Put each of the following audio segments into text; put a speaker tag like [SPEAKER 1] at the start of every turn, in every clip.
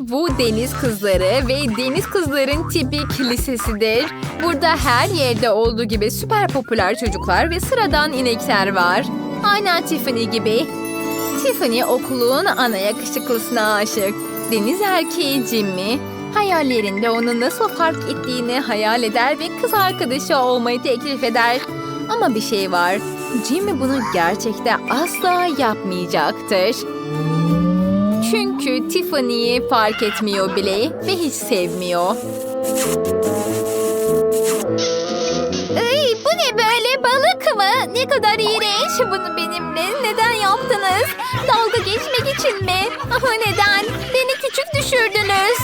[SPEAKER 1] Bu deniz kızları ve deniz kızların tipik lisesidir. Burada her yerde olduğu gibi süper popüler çocuklar ve sıradan inekler var. Aynen Tiffany gibi. Tiffany okulun ana yakışıklısına aşık. Deniz erkeği Jimmy. Hayallerinde onu nasıl fark ettiğini hayal eder ve kız arkadaşı olmayı teklif eder. Ama bir şey var. Jimmy bunu gerçekte asla yapmayacaktır. Çünkü Tiffany'yi fark etmiyor bile ve hiç sevmiyor. Ay, bu ne böyle balık mı? Ne kadar iğrenç. Bunu benimle neden yaptınız? Dalga geçmek için mi? Ama neden? Beni küçük düşürdünüz.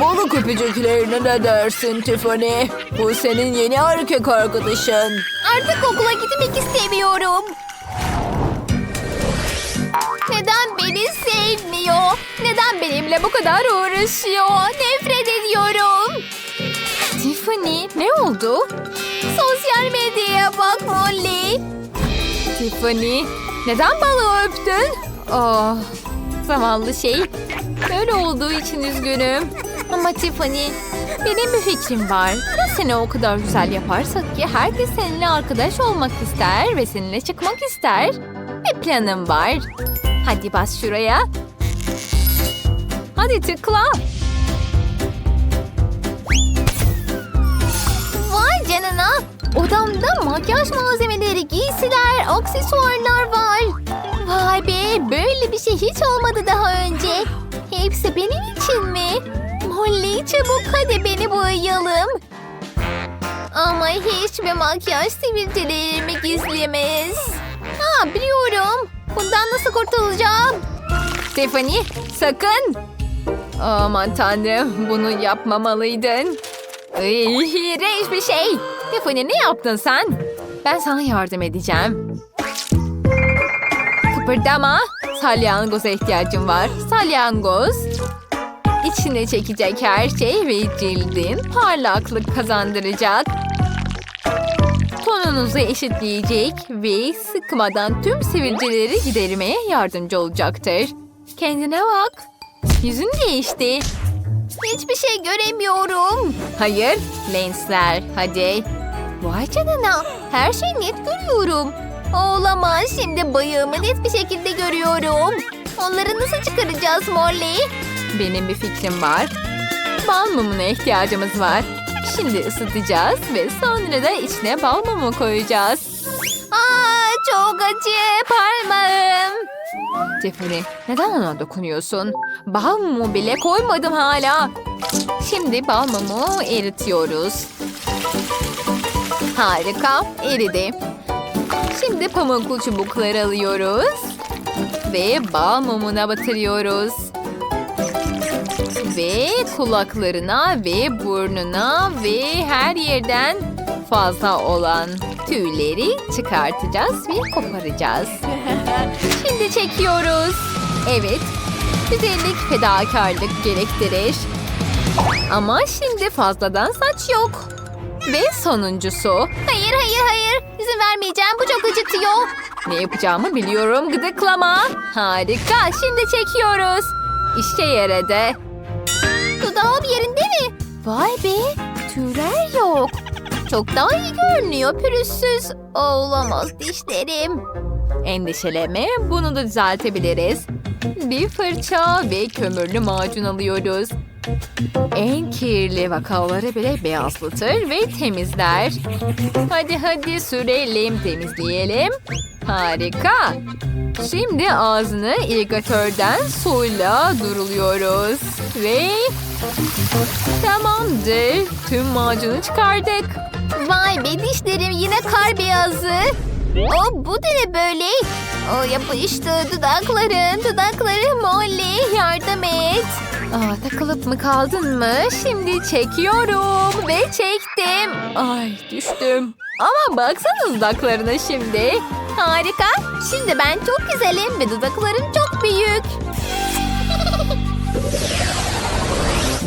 [SPEAKER 2] Balık öpücüklerine ne dersin Tiffany? Bu senin yeni erkek arkadaşın.
[SPEAKER 1] Artık okula gitmek istemiyorum. Beni sevmiyor? Neden benimle bu kadar uğraşıyor? Nefret ediyorum. Tiffany ne oldu? Sosyal medyaya bak Molly. Tiffany neden balığı öptün? Oh, zavallı şey. Böyle olduğu için üzgünüm. Ama Tiffany benim bir fikrim var. Ya seni o kadar güzel yaparsak ki herkes seninle arkadaş olmak ister ve seninle çıkmak ister. Bir planım var. Hadi bas şuraya. Hadi tıkla. Vay canına. Odamda makyaj malzemeleri, giysiler, aksesuarlar var. Vay be böyle bir şey hiç olmadı daha önce. Hepsi benim için mi? Molly çabuk hadi beni boyayalım. Ama hiçbir makyaj sivilcelerimi gizlemez. Ha biliyorum. Bundan nasıl kurtulacağım? Stephanie sakın. Aman tanrım bunu yapmamalıydın. İğrenç bir şey. Stephanie ne yaptın sen? Ben sana yardım edeceğim. Kıpırdama. Salyangoza ihtiyacım var. Salyangoz. İçine çekecek her şey ve cildin parlaklık kazandıracak. Tonunuzu eşitleyecek ve sıkmadan tüm sivilceleri gidermeye yardımcı olacaktır. Kendine bak. Yüzün değişti. Hiçbir şey göremiyorum. Hayır, lensler. Hadi. Vay canına. Her şeyi net görüyorum. Olamaz. Şimdi bayığımı net bir şekilde görüyorum. Onları nasıl çıkaracağız Molly? Benim bir fikrim var. Bal mumuna ihtiyacımız var. Şimdi ısıtacağız ve sonra da içine bal mumu koyacağız. Aa, çok acı parmağım. Tiffany neden ona dokunuyorsun? Bal mumu bile koymadım hala. Şimdi bal mumu eritiyoruz. Harika eridi. Şimdi pamuklu çubukları alıyoruz. Ve bal mumuna batırıyoruz. Ve kulaklarına ve burnuna ve her yerden fazla olan tüyleri çıkartacağız ve koparacağız. Şimdi çekiyoruz. Evet, güzellik fedakarlık gerektirir. Ama şimdi fazladan saç yok. Ve sonuncusu. Hayır hayır hayır. İzin vermeyeceğim. Bu çok acıtıyor. Ne yapacağımı biliyorum. Gıdıklama. Harika. Şimdi çekiyoruz. İşe yaradı. Vay be. Tüyler yok. Çok daha iyi görünüyor. Pürüzsüz. Olamaz dişlerim. Endişeleme. Bunu da düzeltebiliriz. Bir fırça ve kömürlü macun alıyoruz. En kirli vakaları bile beyazlatır ve temizler. Hadi hadi sürelim, temizleyelim. Harika. Şimdi ağzını irrigatörden suyla duruluyoruz. Ve tamamdır. Tüm macunu çıkardık. Vay be dişlerim yine kar beyazı. O bu da ne böyle? O yapıştı dudakların, dudaklarım Molly yardım et. Aa, takılıp mı kaldın mı? Şimdi çekiyorum ve çektim. Ay düştüm. Ama baksana dudaklarına şimdi. Harika. Şimdi ben çok güzelim ve dudaklarım çok büyük.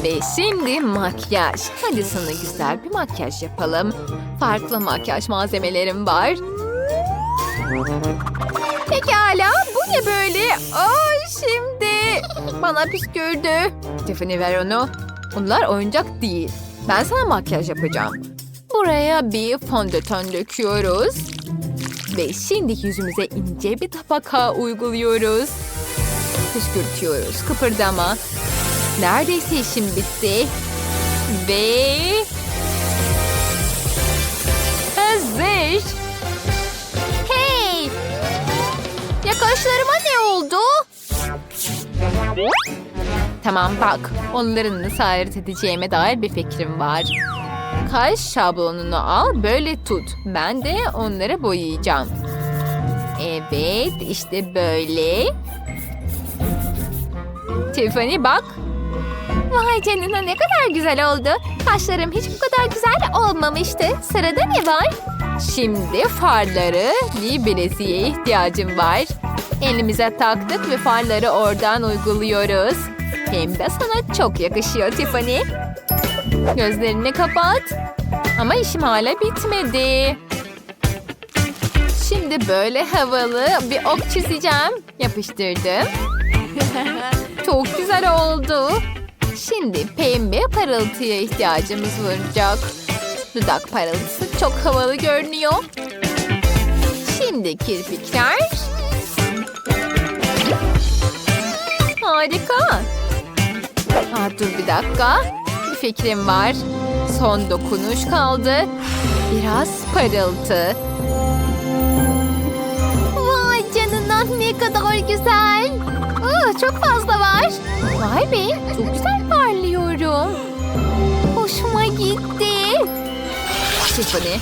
[SPEAKER 1] Ve şimdi makyaj. Hadi sana güzel bir makyaj yapalım. Farklı makyaj malzemelerim var. Pekala bu ne böyle? Ay şimdi Bana püskürdü. Tiffany ver onu. Bunlar oyuncak değil. Ben sana makyaj yapacağım. Buraya bir fondöten döküyoruz. Ve şimdi yüzümüze ince bir tabaka uyguluyoruz. Püskürtüyoruz. Kıpırdama. Neredeyse işim bitti. Ve... Hazır. Hey! Ya kaşlarıma ne oldu? Tamam bak. Onların nasıl ayırt edeceğime dair bir fikrim var. Kaş şablonunu al böyle tut. Ben de onları boyayacağım. Evet işte böyle. Tiffany bak. Vay canına ne kadar güzel oldu. Kaşlarım hiç bu kadar güzel olmamıştı. Sırada ne var? Şimdi farları bir bileziğe ihtiyacım var. Elimize taktık ve farları oradan uyguluyoruz. Hem de sana çok yakışıyor Tiffany. Gözlerini kapat. Ama işim hala bitmedi. Şimdi böyle havalı bir ok çizeceğim. Yapıştırdım. Çok güzel oldu. Şimdi pembe parıltıya ihtiyacımız olacak. Dudak parıltısı çok havalı görünüyor. Şimdi kirpikler. Harika. Aa, dur bir dakika. Bir fikrim var. Son dokunuş kaldı. Biraz parıltı. Çok fazla var. Vay be çok güzel parlıyorum. Hoşuma gitti. Tiffany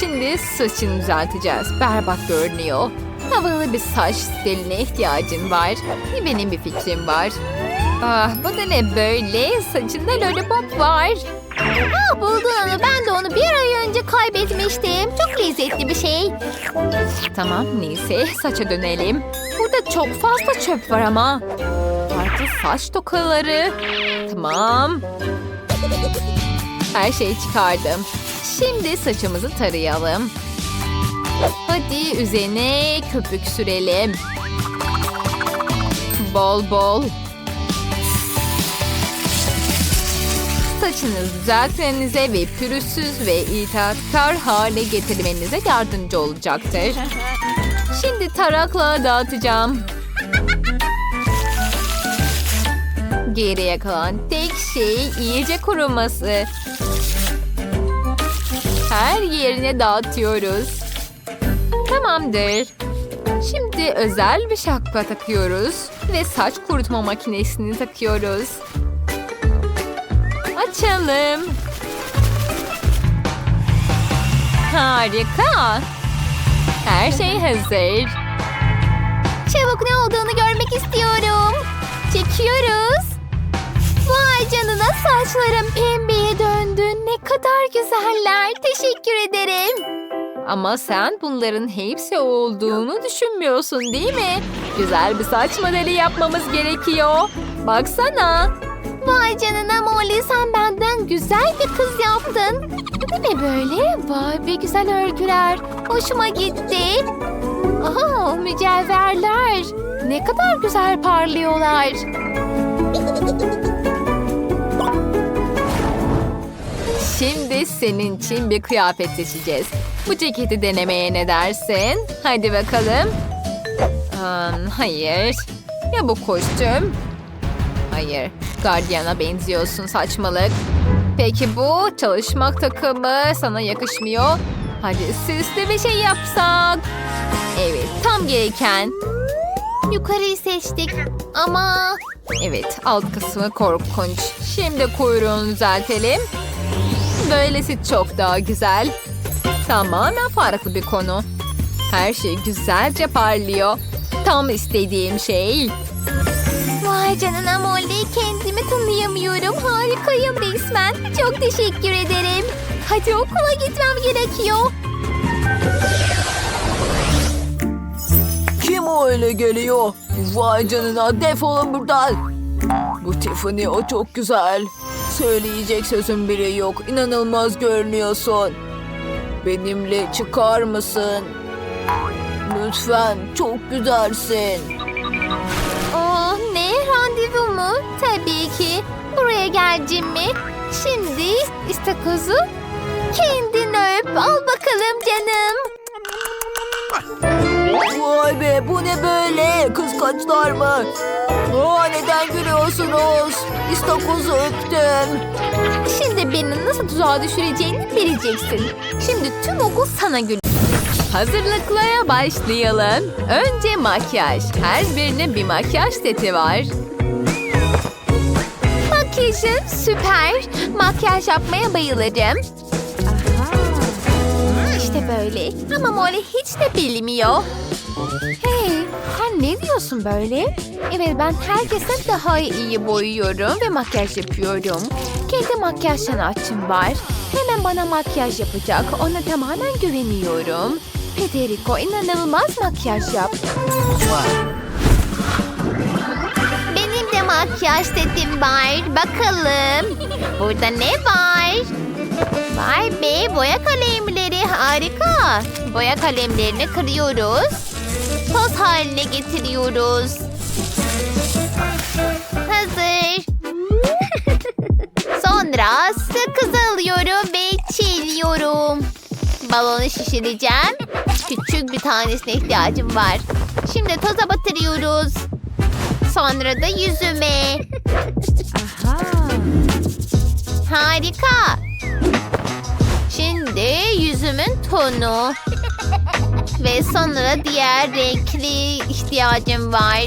[SPEAKER 1] şimdi saçını düzelteceğiz. Berbat görünüyor. Havalı bir saç stiline ihtiyacın var. Benim bir fikrim var. Ah bu da ne böyle? Saçında lollipop var. Ah buldun onu. Ben de onu bir ay önce kaybetmiştim. Çok lezzetli bir şey. Tamam neyse saça dönelim. Burada çok fazla çöp var ama. Farklı saç tokaları. Tamam. Her şeyi çıkardım. Şimdi saçımızı tarayalım. Hadi üzerine köpük sürelim. Bol bol. Saçınızı düzeltmenize ve pürüzsüz ve itaatkar hale getirmenize yardımcı olacaktır. Şimdi tarakla dağıtacağım. Geriye kalan tek şey iyice kuruması. Her yerine dağıtıyoruz. Tamamdır. Şimdi özel bir şapka takıyoruz ve saç kurutma makinesini takıyoruz. Açalım. Harika. Her şey hazır. Çabuk ne olduğunu görmek istiyorum. Çekiyoruz. Vay canına saçlarım pembeye döndü. Ne kadar güzeller. Teşekkür ederim. Ama sen bunların hepsi olduğunu düşünmüyorsun değil mi? Güzel bir saç modeli yapmamız gerekiyor. Baksana. Vay canına Molly sen benden güzel bir kız yaptın. Bu ne böyle? Vay be güzel örgüler. Hoşuma gitti. Aha mücevherler. Ne kadar güzel parlıyorlar. Şimdi senin için bir kıyafet seçeceğiz. Bu ceketi denemeye ne dersin? Hadi bakalım. Am, hayır. Ya bu kostüm? Hayır. Gardiyana benziyorsun saçmalık. Peki bu çalışmak takımı sana yakışmıyor. Hadi süslü bir şey yapsak. Evet tam gereken. Yukarıyı seçtik ama... Evet alt kısmı korkunç. Şimdi kuyruğunu düzeltelim. Böylesi çok daha güzel. Tamamen farklı bir konu. Her şey güzelce parlıyor. Tam istediğim şey. Vay canına Molly kendimi tanıyamıyorum. Harikayım resmen. Çok teşekkür ederim. Hadi okula gitmem gerekiyor.
[SPEAKER 2] Kim o öyle geliyor? Vay canına defolun buradan. Bu Tiffany o çok güzel. Söyleyecek sözüm bile yok. İnanılmaz görünüyorsun. Benimle çıkar mısın? Lütfen çok güzelsin.
[SPEAKER 1] Mu? Tabii ki. Buraya gel Jimmy. Şimdi istakozu kendin öp. Al bakalım canım.
[SPEAKER 2] Vay be bu ne böyle? Kıskançlar mı? Aa, neden gülüyorsunuz? İstakozu öptüm.
[SPEAKER 1] Şimdi beni nasıl tuzağa düşüreceğini bileceksin. Şimdi tüm okul sana gülüyor. Hazırlıklara başlayalım. Önce makyaj. Her birinin bir makyaj seti var. Makyajım süper. Makyaj yapmaya bayılırım. İşte böyle. Ama Molly hiç de bilmiyor. Hey, sen ne diyorsun böyle? Evet ben herkesten daha iyi boyuyorum ve makyaj yapıyorum. Kendi makyaj sanatçım var. Hemen bana makyaj yapacak. Ona tamamen güveniyorum. Federico inanılmaz makyaj yap. Makyaj setim var. Bakalım. Burada ne var? Vay be boya kalemleri harika. Boya kalemlerini kırıyoruz. Toz haline getiriyoruz. Hazır. Sonra sakız alıyorum ve çiğliyorum. Balonu şişireceğim. Küçük bir tanesine ihtiyacım var. Şimdi toza batırıyoruz. Sonra da yüzüme. Harika. Şimdi yüzümün tonu. Ve sonra diğer renkli ihtiyacım var.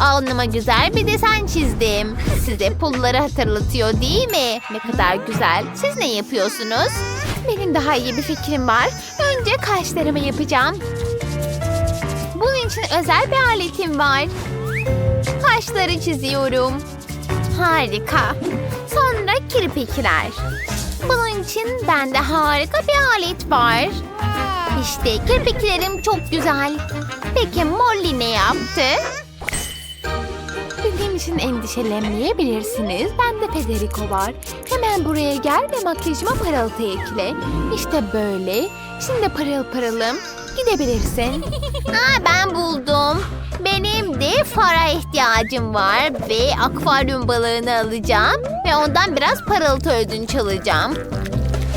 [SPEAKER 1] Alnıma güzel bir desen çizdim. Size pulları hatırlatıyor değil mi? Ne kadar güzel. Siz ne yapıyorsunuz? Benim daha iyi bir fikrim var. Önce kaşlarımı yapacağım. Bunun için özel bir aletim var. Kaşları çiziyorum. Harika. Sonra kirpikler. Bunun için bende harika bir alet var. İşte kirpiklerim çok güzel. Peki Molly ne yaptı? Benim için endişelenmeyebilirsiniz. Bende Federico var. Hemen buraya gel ve makyajıma parıltı ekle. İşte böyle. Şimdi parıl parılım. Gidebilirsin. Aa, ben buldum. Benim de fara ihtiyacım var ve akvaryum balığını alacağım ve ondan biraz parıltı ödünç alacağım.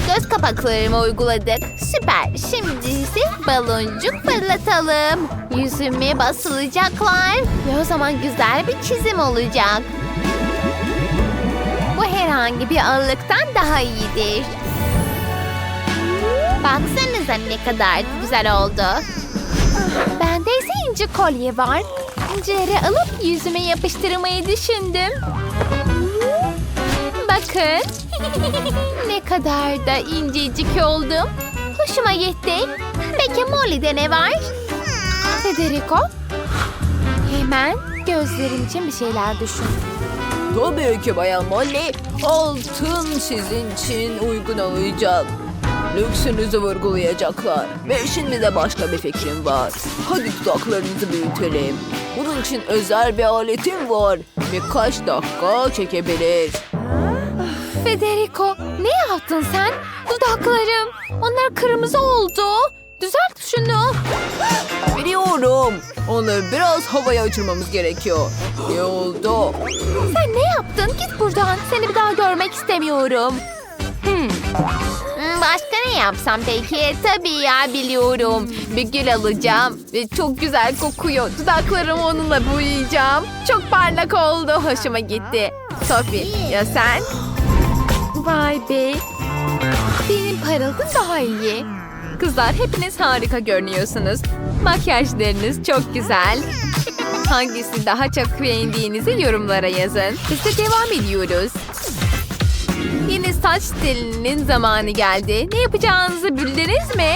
[SPEAKER 1] Göz kapaklarımı uyguladık. Süper. Şimdi ise baloncuk fırlatalım. Yüzüme basılacaklar. Ve o zaman güzel bir çizim olacak. Bu herhangi bir allıktan daha iyidir. Baksanıza ne kadar güzel oldu. Bende ise inci kolye var. İncileri alıp yüzüme yapıştırmayı düşündüm. Bakın. ne kadar da incecik oldum. Hoşuma gitti. Peki Molly'de ne var? Federico? Hemen gözlerim için bir şeyler düşün.
[SPEAKER 2] Tabii ki Bayan Molly. Altın sizin için uygun olacak. Lüksünüzü vurgulayacaklar. Ve şimdi de başka bir fikrim var. Hadi dudaklarınızı büyütelim. Bunun için özel bir aletim var. Birkaç dakika çekebilir.
[SPEAKER 1] Federico, ne yaptın sen? Dudaklarım. Onlar kırmızı oldu. Düzelt şunu.
[SPEAKER 2] Biliyorum. Onları biraz havaya uçurmamız gerekiyor. Ne oldu?
[SPEAKER 1] Sen ne yaptın? Git buradan. Seni bir daha görmek istemiyorum. Hmm. Başka ne yapsam peki? Tabii ya biliyorum. Bir gül alacağım. Ve çok güzel kokuyor. Dudaklarımı onunla boyayacağım. Çok parlak oldu. Hoşuma gitti. Sophie ya sen? Vay be. Benim parıltım daha iyi. Kızlar hepiniz harika görünüyorsunuz. Makyajlarınız çok güzel. Hangisi daha çok beğendiğinizi yorumlara yazın. Biz de devam ediyoruz. Yeni saç stilinin zamanı geldi. Ne yapacağınızı bildiniz mi?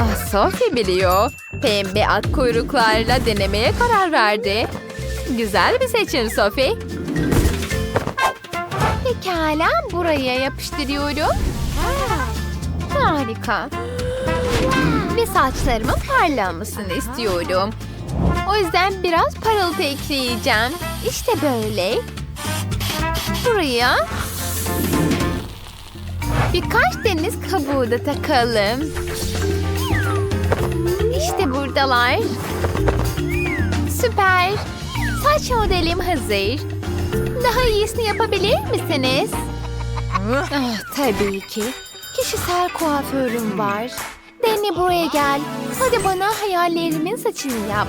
[SPEAKER 1] Ah, Sophie biliyor. Pembe at kuyruklarla denemeye karar verdi. Güzel bir seçim Sophie. Pekala buraya yapıştırıyorum. Harika. Ve saçlarımın parlamasını istiyorum. O yüzden biraz parıltı ekleyeceğim. İşte böyle. Buraya birkaç deniz kabuğu da takalım. İşte buradalar. Süper. Saç modelim hazır. Daha iyisini yapabilir misiniz? Ah, tabii ki. Kişisel kuaförüm var. Danny buraya gel. Hadi bana hayallerimin saçını yap.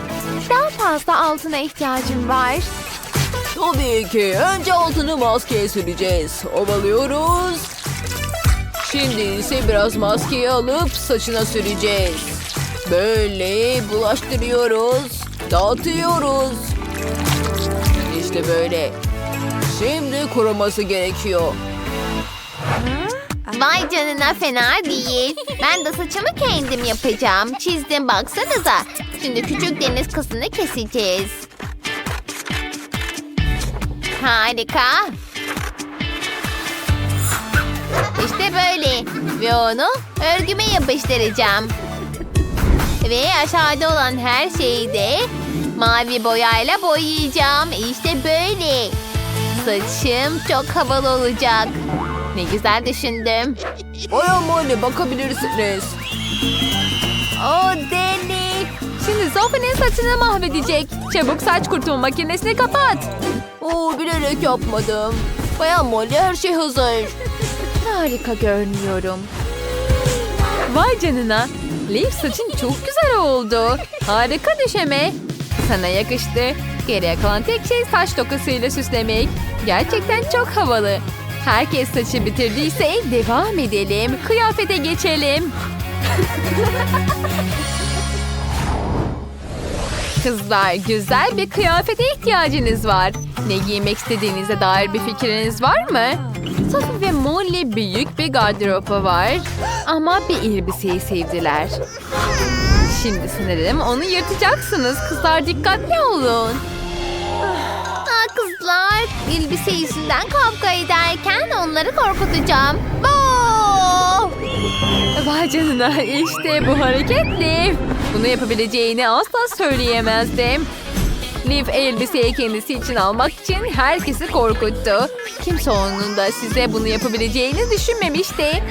[SPEAKER 1] Daha fazla altına ihtiyacım var.
[SPEAKER 2] Tabii ki. Önce altını maskeye süreceğiz. Ovalıyoruz. Şimdi ise biraz maskeyi alıp saçına süreceğiz. Böyle bulaştırıyoruz. Dağıtıyoruz. İşte böyle. Şimdi kuruması gerekiyor.
[SPEAKER 1] Vay canına fena değil. Ben de saçımı kendim yapacağım. Çizdim baksanıza. Şimdi küçük deniz kızını keseceğiz. Harika. İşte böyle. Ve onu örgüme yapıştıracağım. Ve aşağıda olan her şeyi de mavi boyayla boyayacağım. İşte böyle. Saçım çok havalı olacak. Ne güzel düşündüm.
[SPEAKER 2] Bayan Molly bakabilirsiniz.
[SPEAKER 1] O deli. Şimdi Sophie'nin saçını mahvedecek. Çabuk saç kurutma makinesini kapat.
[SPEAKER 2] Oo bilerek yapmadım. Bayan Molly her şey hazır.
[SPEAKER 1] Harika görünüyorum. Vay canına. Leaf saçın çok güzel oldu. Harika düşeme. Sana yakıştı. Geriye kalan tek şey saç dokusuyla süslemek. Gerçekten çok havalı. Herkes saçı bitirdiyse devam edelim. Kıyafete geçelim. Kızlar güzel bir kıyafete ihtiyacınız var. Ne giymek istediğinize dair bir fikriniz var mı? Sophie ve Molly büyük bir gardırobu var. Ama bir elbiseyi sevdiler. Şimdi sanırım onu yırtacaksınız. Kızlar dikkatli olun. Aa, kızlar elbise yüzünden kavga ederken onları korkutacağım. Boo! Vay canına işte bu hareketli. Bunu yapabileceğini asla söyleyemezdim. Liv elbiseyi kendisi için almak için herkesi korkuttu. Kimse onun da size bunu yapabileceğini düşünmemişti.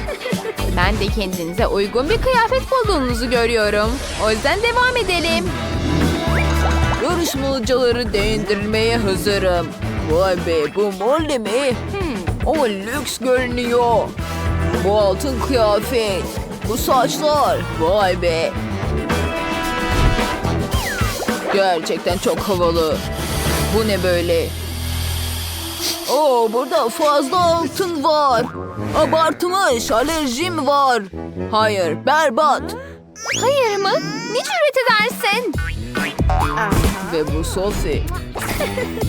[SPEAKER 1] Ben de kendinize uygun bir kıyafet bulduğunuzu görüyorum. O yüzden devam edelim.
[SPEAKER 2] Yarışmacıları değindirmeye hazırım. Vay be bu Molly mi? Hmm, o lüks görünüyor. Bu altın kıyafet. Bu saçlar. Vay be. Gerçekten çok havalı. Bu ne böyle? Oo burada fazla altın var. Abartmış alerjim var. Hayır berbat.
[SPEAKER 1] Hayır mı? Ne cüret edersin?
[SPEAKER 2] Ve bu Sophie.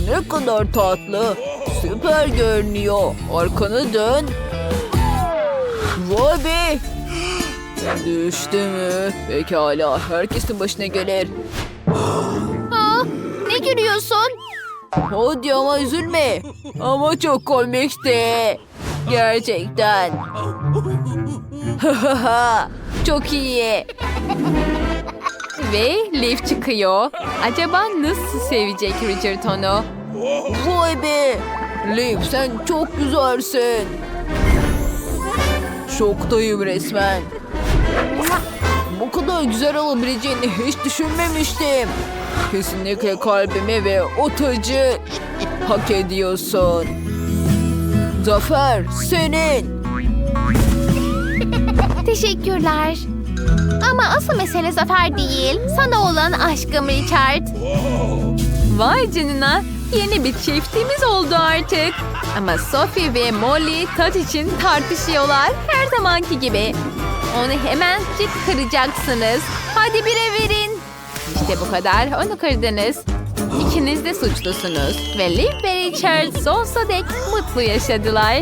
[SPEAKER 2] ne kadar tatlı. Süper görünüyor. Arkanı dön. Vay be. Düştü mü? Pekala. Herkesin başına gelir. Hadi ama üzülme. Ama çok komikti. Gerçekten. çok iyi.
[SPEAKER 1] Ve Liv çıkıyor. Acaba nasıl sevecek Richard onu?
[SPEAKER 2] Vay be. Liv sen çok güzelsin. Şoktayım resmen. Bu kadar güzel olabileceğini hiç düşünmemiştim. Kesinlikle kalbimi ve o tacı hak ediyorsun. Zafer senin.
[SPEAKER 1] Teşekkürler. Ama asıl mesele zafer değil. Sana olan aşkım Richard. Vay canına. Yeni bir çiftimiz oldu artık. Ama Sophie ve Molly taç için tartışıyorlar. Her zamanki gibi. Onu hemencik kıracaksınız. Hadi bire verin. İşte bu kadar. Onu kırdınız. İkiniz de suçlusunuz. Ve Liv ve Richard sonsuza dek mutlu yaşadılar.